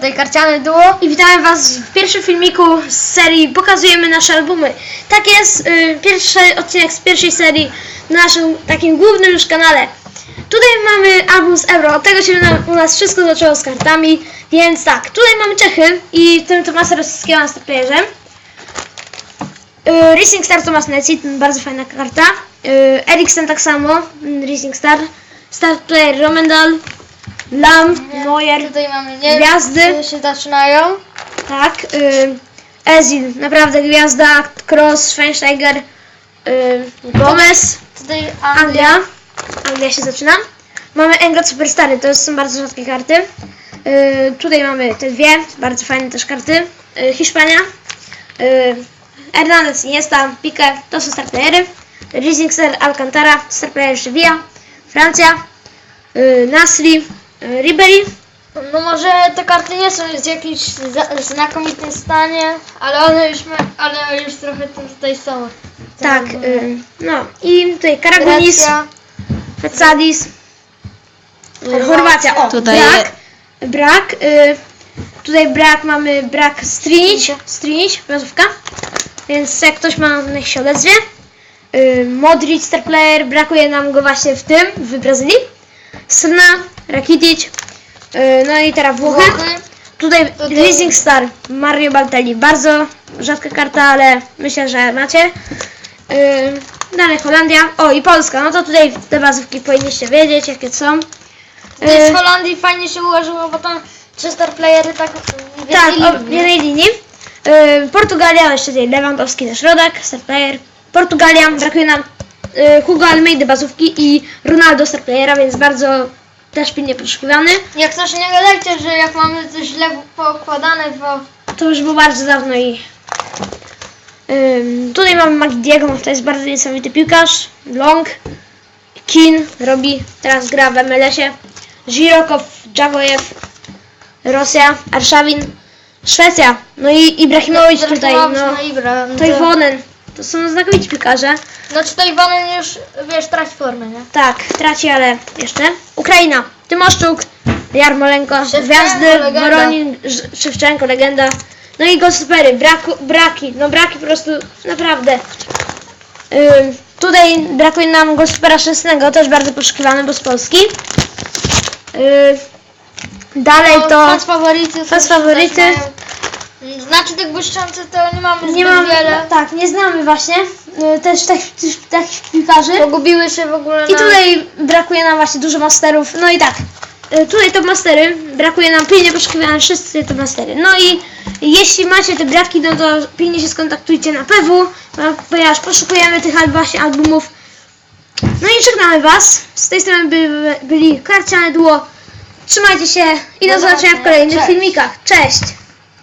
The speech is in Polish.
tutaj karciane duo. I witamy Was w pierwszym filmiku z serii Pokazujemy nasze albumy. Tak jest, y, pierwszy odcinek z pierwszej serii na naszym takim głównym już kanale. Tutaj mamy album z Euro, od tego się u nas wszystko zaczęło z kartami, więc tak, tutaj mamy Czechy i tym Tomasa Rosyjskiego na starplayerze. Y, Racing Star Tomas Nessi, bardzo fajna karta. Y, Eriksen tak samo, mm, Racing Star. Star Player Romendal, Lam, Neuer, Tutaj mamy nie Gwiazdy. które się zaczynają. tak. Y, Ezil, naprawdę gwiazda, Cross, Schweinsteiger, y, Gomez, Tutaj Anglia. Anglia. Anglia się zaczyna. Mamy England Superstary, to są bardzo rzadkie karty. Y, tutaj mamy te dwie, bardzo fajne też karty. Y, Hiszpania, y, Hernandez, Iniesta, Pique, to są starplayery. Rising Star Alcantara, starplayer Sevilla, Francja, y, Nasri, Ribery, No może te karty nie są w jakimś znakomitym stanie, ale one już, ma, ale już trochę tu- tutaj są. tak, y, no i tutaj Karagunis. Petsadis, y, Chorwacja, o, Tutaj brak, brak, y, tutaj brak, mamy brak Strinić, Strinić, rozówka, więc jak ktoś ma, niech się odezwie. Y, Modric, star player, brakuje nam go właśnie w tym, w Brazylii. Sna, Rakitic, y, no i teraz Włochy. Włochy. Tutaj Rising Star, Mario Baltelli, bardzo rzadka karta, ale myślę, że macie. Yy, dalej Holandia, o i Polska, no to tutaj te bazówki powinniście wiedzieć, jakie są. Z Yy, Holandii fajnie się ułożyło, bo tam trzy star playery tak w tak, jednej o, w linii. jednej linii. Yy, Portugalia, jeszcze tutaj Lewandowski na środek, star player. Portugalia, brakuje nam yy, Hugo Almeida bazówki i Ronaldo star playera, więc bardzo też pilnie poszukiwany. Jak coś nie gadajcie, że jak mamy coś źle pokładane, bo To już było bardzo dawno i ym, tutaj mamy Magidiego, to jest bardzo niesamowity piłkarz. Long, Kin robi, teraz gra w MLS-ie. Żirokow, Dżagojew, Rosja, Arszawin, Szwecja. No i Ibrahimowicz tutaj, no. Ibra, no, To i Wonen. To są znakomici piłkarze. no czy tutaj Wanen już, wiesz, traci formę, nie? Tak, traci, ale jeszcze. Ukraina, Tymoszczuk, Jarmolenko, Szewczenko, Gwiazdy, legenda. Woronin, Ż- Szewczenko, legenda. No i gostopery, braku, braki, no braki po prostu naprawdę. Ym, tutaj brakuje nam gostopera szczęsnego, też bardzo poszukiwany, bo z Polski. Dalej No, to Fans faworyty. Fans są faworyty. też mają- Znaczy tych błyszczących to nie mamy nie zbyt mamy, wiele. tak, nie znamy właśnie y, też takich, takich piłkarzy. Pogubiły się w ogóle I na... tutaj brakuje nam właśnie dużo masterów. No i tak, y, tutaj top mastery, brakuje nam pilnie poszukiwane wszyscy top mastery. No i jeśli macie te braki, no to pilnie się skontaktujcie na PW, po- ponieważ poszukujemy tych właśnie albumów. No i żegnamy Was. Z tej strony by, byli Karciane Duo. Trzymajcie się i do Do zobaczenia w kolejnych Cześć. filmikach. Cześć!